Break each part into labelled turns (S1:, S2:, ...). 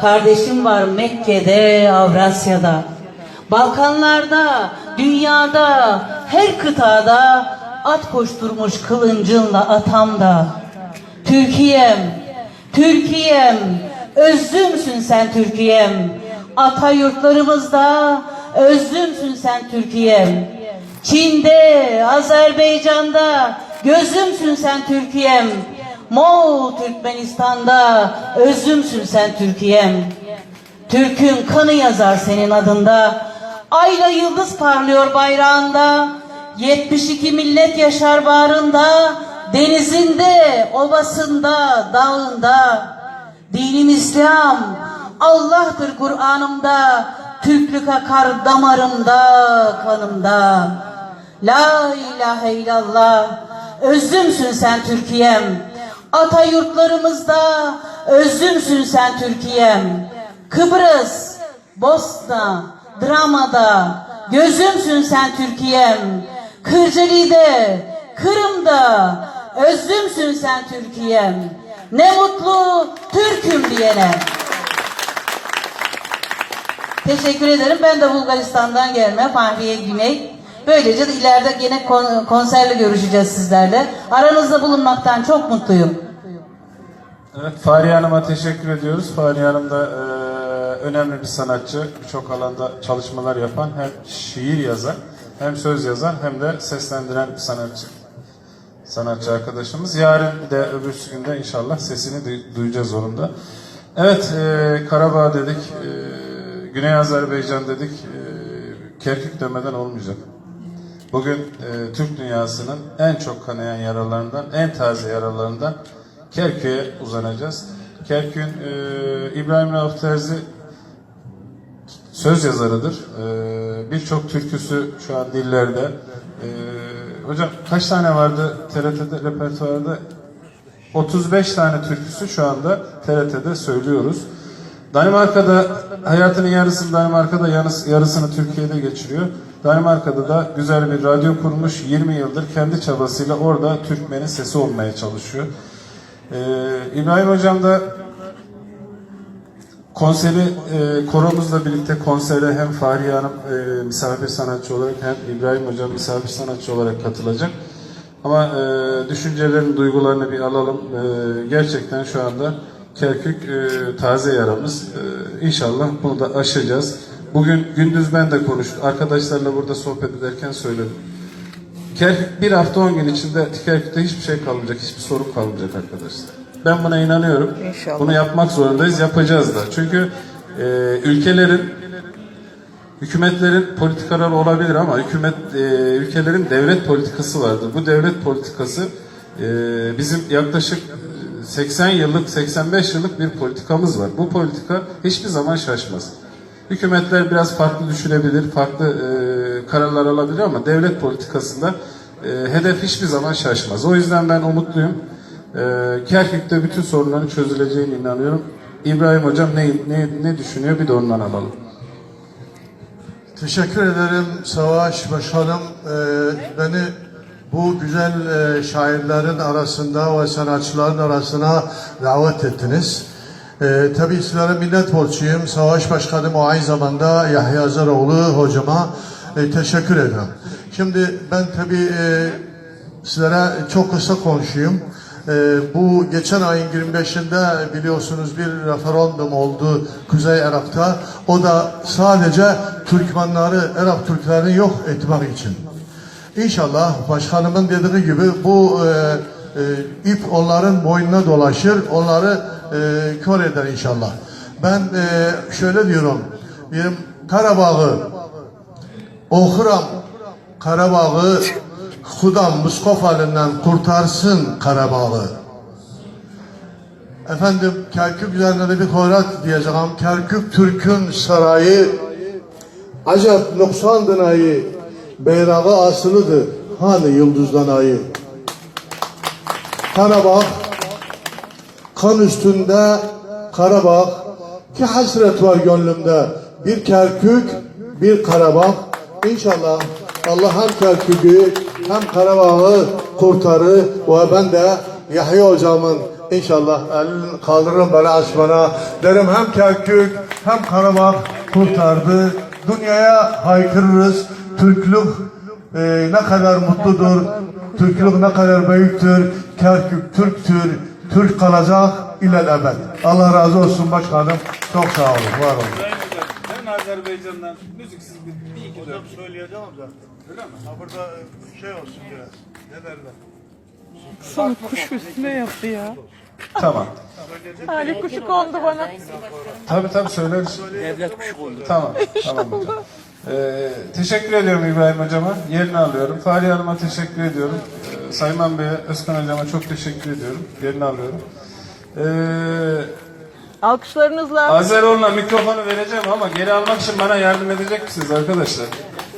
S1: Kardeşim var Mekke'de, Avrasya'da. Balkanlarda, dünyada, her kıtada at koşturmuş kılıncınla atamda. Türkiye'm, Türkiye'm, özlümsün sen Türkiye'm. Ata yurtlarımızda özlümsün sen Türkiye'm. Çin'de, Azerbaycan'da gözümsün sen Türkiye'm. Moğol Türkmenistan'da özümsün sen Türkiye'm. Türk'ün kanı yazar senin adında. Ayla yıldız parlıyor bayrağında. 72 millet yaşar bağrında. Denizinde, ovasında, dağında. Dinim İslam, Allah'tır Kur'an'ımda. Türklük akar damarımda, kanımda. La ilahe illallah, özümsün sen Türkiye'm. Ata yurtlarımızda özümsün sen Türkiye'm. Kıbrıs, Bosna, Drama'da gözümsün sen Türkiye'm. Kırcaali'de, Kırım'da özümsün sen Türkiye'm. Ne mutlu Türk'üm diyene. Teşekkür ederim. Ben de Bulgaristan'dan gelme Fahriye Güney. Böylece de ileride yine kon- konserle görüşeceğiz sizlerle. Aranızda bulunmaktan çok mutluyum.
S2: Evet, Fahriye Hanım'a teşekkür ediyoruz. Fahriye Hanım da e, önemli bir sanatçı. Birçok alanda çalışmalar yapan hem şiir yazan, hem söz yazan, hem de seslendiren bir sanatçı. Sanatçı arkadaşımız. Yarın de öbürsü günde inşallah sesini duy- duyacağız onun da. Evet, e, Karabağ dedik, e, Güney Azerbaycan dedik, e, Kerkük demeden olmayacak. Bugün e, Türk dünyasının en çok kanayan yaralarından, en taze yaralarından Kerkük'e uzanacağız. Kerkük'ün e, İbrahim Rauf Terzi söz yazarıdır. E, Birçok türküsü şu an dillerde. E, hocam kaç tane vardı TRT'de repertuarda? 35 tane türküsü şu anda TRT'de söylüyoruz. Danimarka'da hayatının yarısını Danimarka'da yarıs- yarısını Türkiye'de geçiriyor. Danimarka'da da güzel bir radyo kurmuş. 20 yıldır kendi çabasıyla orada Türkmenin sesi olmaya çalışıyor. Ee, İbrahim Hocam da konseri e, koromuzla birlikte konsere hem Fahriye Hanım e, misafir sanatçı olarak hem İbrahim Hocam misafir sanatçı olarak katılacak. Ama e, düşüncelerini, duygularını bir alalım. E, gerçekten şu anda Kerkük e, taze yaramız. E, inşallah bunu da aşacağız. Bugün gündüz ben de konuştum. Arkadaşlarla burada sohbet ederken söyledim. Kerkük bir hafta on gün içinde Kerkük'te hiçbir şey kalmayacak, hiçbir sorun kalmayacak arkadaşlar. Ben buna inanıyorum.
S1: İnşallah.
S2: Bunu yapmak zorundayız, yapacağız da. Çünkü e, ülkelerin Hükümetlerin politikaları olabilir ama hükümet e, ülkelerin devlet politikası vardır. Bu devlet politikası e, bizim yaklaşık 80 yıllık 85 yıllık bir politikamız var. Bu politika hiçbir zaman şaşmaz. Hükümetler biraz farklı düşünebilir, farklı e, kararlar alabilir ama devlet politikasında e, hedef hiçbir zaman şaşmaz. O yüzden ben umutluyum. E, Kerkük'te bütün sorunların çözüleceğine inanıyorum. İbrahim Hocam ne, ne, ne düşünüyor bir de ondan alalım.
S3: Teşekkür ederim Savaş Başkanım. Ee, beni bu güzel e, şairlerin arasında ve sanatçıların arasına davet ettiniz. Ee, tabii sizlere minnet borçluyum. Savaş Başkanım o aynı zamanda Yahya Zaroğlu hocama e, teşekkür ederim. Şimdi ben tabii e, sizlere çok kısa konuşayım. Ee, bu geçen ayın 25'inde biliyorsunuz bir referandum oldu Kuzey Irak'ta. O da sadece Türkmenleri, Irak Türklerini yok etmek için. İnşallah başkanımın dediği gibi bu e, e, ip onların boynuna dolaşır, onları e, kör eder inşallah. Ben e, şöyle diyorum, benim Karabağ'ı okuram Karabağ'ı Hudam Muskofa'lından kurtarsın Karabağ'ı. Efendim Kerkük üzerine de bir horat diyeceğim. Kerkük Türk'ün sarayı Acep noksan ayı Beyrağı asılıdır Hani yıldızdan ayı Karabağ Kan üstünde Karabağ Ki hasret var gönlümde Bir Kerkük Bir Karabağ İnşallah Allah hem Kerkük'ü hem Karabağ'ı kurtarır ve ben de Yahya hocamın İnşallah elini kaldırırım böyle asmana. Derim hem Kerkük hem Karabağ kurtardı. Dünyaya haykırırız. Türklük e, ne kadar mutludur. Türklük ne kadar büyüktür. Kerkük Türktür. Türk kalacak ilel ebed. Allah razı olsun başkanım. Çok sağ olun. Var olun.
S2: Ben Azerbaycan'dan müziksiz bir, bir iki
S3: Hocam söyleyeceğim zaten.
S2: Öyle mi?
S3: Ha burada şey olsun biraz. Ne derler?
S4: Son kuş üstüne yaptı ya.
S2: Tamam.
S4: Talih kuşu kondu bana.
S2: Tabii tabii söyleriz. Devlet kuşu kondu. Tamam. Tamam. Ee, teşekkür ediyorum İbrahim Hocama. Yerini alıyorum. Fahriye Hanım'a teşekkür ediyorum. Ee, Sayman Bey'e, Özkan Hocama çok teşekkür ediyorum. Yerini alıyorum. Ee,
S4: Alkışlarınızla.
S2: Azeroğlu'na mikrofonu vereceğim ama geri almak için bana yardım edecek misiniz arkadaşlar?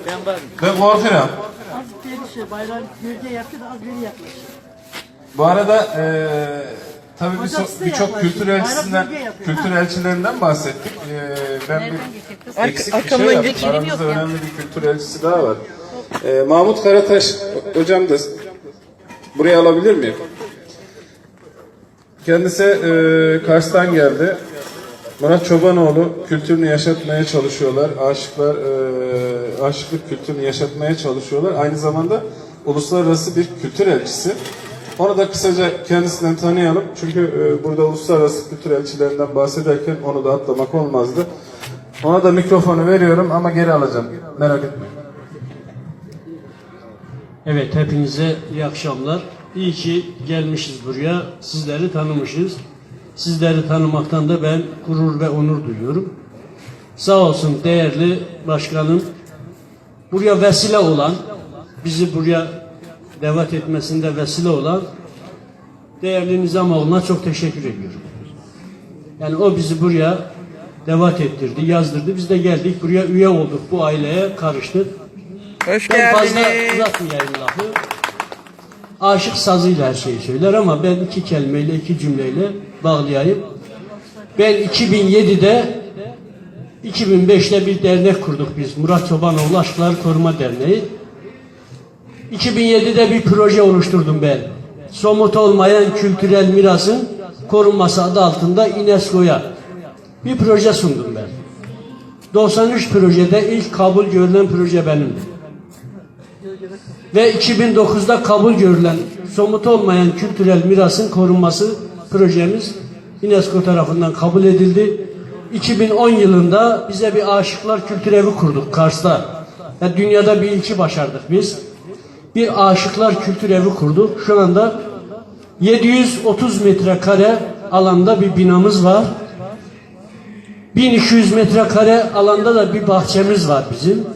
S2: Ben varım. Ben korkuyorum.
S5: Az gelişe bayram gölge yaptı da az biri yaklaşır.
S2: Bu arada eee tabii
S5: Hocam
S2: birçok
S5: size
S2: birçok
S5: yaklaşın.
S2: kültür elçisinden,
S5: yapıyor.
S2: kültür elçilerinden bahsettik. Eee ben bir eksik bir şey
S4: arkamdan
S2: yaptım.
S4: geçelim
S2: Aramızda önemli bir kültür elçisi daha var. Eee Mahmut Karataş hocam da buraya alabilir miyim? Kendisi eee Kars'tan geldi. Murat Çobanoğlu kültürünü yaşatmaya çalışıyorlar. Aşıklar, eee aşıklık kültürünü yaşatmaya çalışıyorlar. Aynı zamanda uluslararası bir kültür elçisi. Onu da kısaca kendisinden tanıyalım. Çünkü eee, burada uluslararası kültür elçilerinden bahsederken onu da atlamak olmazdı. Ona da mikrofonu veriyorum ama geri alacağım. Merak etmeyin.
S6: Evet hepinize iyi akşamlar. İyi ki gelmişiz buraya. Sizleri tanımışız. Sizleri tanımaktan da ben gurur ve onur duyuyorum. Sağ olsun değerli başkanım. Buraya vesile olan, bizi buraya davet etmesinde vesile olan değerli Nizamoğlu'na çok teşekkür ediyorum. Yani o bizi buraya davet ettirdi, yazdırdı. Biz de geldik buraya üye olduk. Bu aileye karıştık.
S4: Hoş
S6: Ben fazla uzatmayayım lafı. Aşık sazıyla her şeyi söyler ama ben iki kelimeyle, iki cümleyle bağlayayım. Ben 2007'de 2005'te bir dernek kurduk biz. Murat Çobanoğlu Aşklar Koruma Derneği. 2007'de bir proje oluşturdum ben. Somut olmayan kültürel mirasın korunması adı altında UNESCO'ya bir proje sundum ben. 93 projede ilk kabul görülen proje benimdi ve 2009'da kabul görülen somut olmayan kültürel mirasın korunması projemiz UNESCO tarafından kabul edildi. 2010 yılında bize bir aşıklar kültür evi kurduk Kars'ta. Yani dünyada bir ilki başardık biz. Bir aşıklar kültür evi kurduk. Şu anda 730 metrekare alanda bir binamız var. 1200 metrekare alanda da bir bahçemiz var bizim.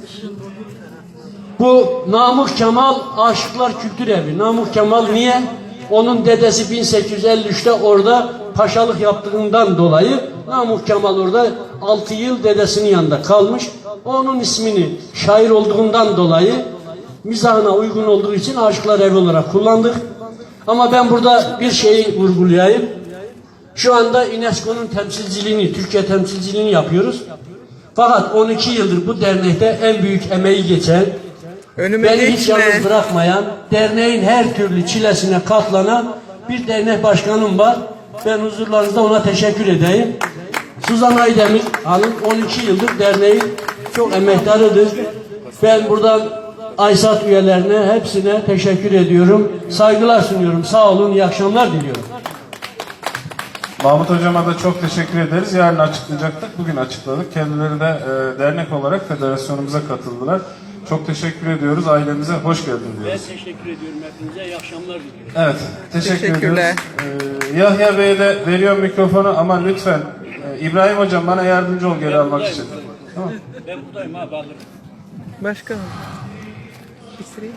S6: Bu Namık Kemal Aşıklar Kültür Evi. Namık Kemal niye? Onun dedesi 1853'te orada paşalık yaptığından dolayı Namık Kemal orada 6 yıl dedesinin yanında kalmış. Onun ismini şair olduğundan dolayı mizahına uygun olduğu için Aşıklar Evi olarak kullandık. Ama ben burada bir şeyi vurgulayayım. Şu anda UNESCO'nun temsilciliğini, Türkiye temsilciliğini yapıyoruz. Fakat 12 yıldır bu dernekte en büyük emeği geçen,
S4: Önüme
S6: Beni hiç
S4: geçme.
S6: yalnız bırakmayan, derneğin her türlü çilesine katlanan bir dernek başkanım var. Ben huzurlarınızda ona teşekkür edeyim. Suzan Aydemir Hanım 12 yıldır derneğin çok emektarıdır. Ben buradan Aysat üyelerine hepsine teşekkür ediyorum. Saygılar sunuyorum. Sağ olun. iyi akşamlar diliyorum.
S2: Mahmut Hocama da çok teşekkür ederiz. Yarın açıklayacaktık. Bugün açıkladık. Kendileri de e, dernek olarak federasyonumuza katıldılar. Çok teşekkür ediyoruz. Ailemize hoş geldin diyoruz.
S6: teşekkür ediyorum hepinize. İyi akşamlar diliyorum.
S2: Evet, teşekkür
S4: Teşekkürler.
S2: ediyoruz. Ee, Yahya Bey'e de veriyorum mikrofonu ama lütfen e, İbrahim Hocam bana yardımcı ol geri almak için. Tamam.
S6: Ben buradayım abi alırım.
S4: Başkanım. Bitireyim?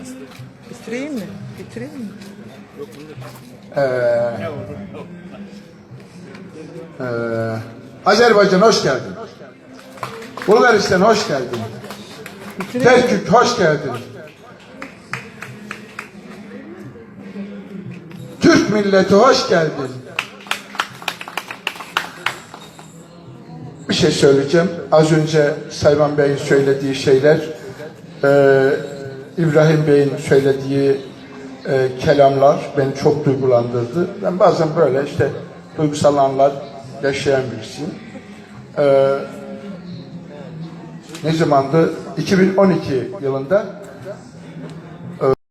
S4: Bitireyim mi? Bitireyim mi?
S7: Ee, ee, Azerbaycan hoş geldin. Bulgaristan hoş geldin. Kerkük hoş geldin. Türk milleti hoş geldin. Bir şey söyleyeceğim. Az önce Sayman Bey'in söylediği şeyler, ee, İbrahim Bey'in söylediği e, kelamlar beni çok duygulandırdı. Ben bazen böyle işte duygusal anlar yaşayan birisiyim. E, ne zamandı? 2012 yılında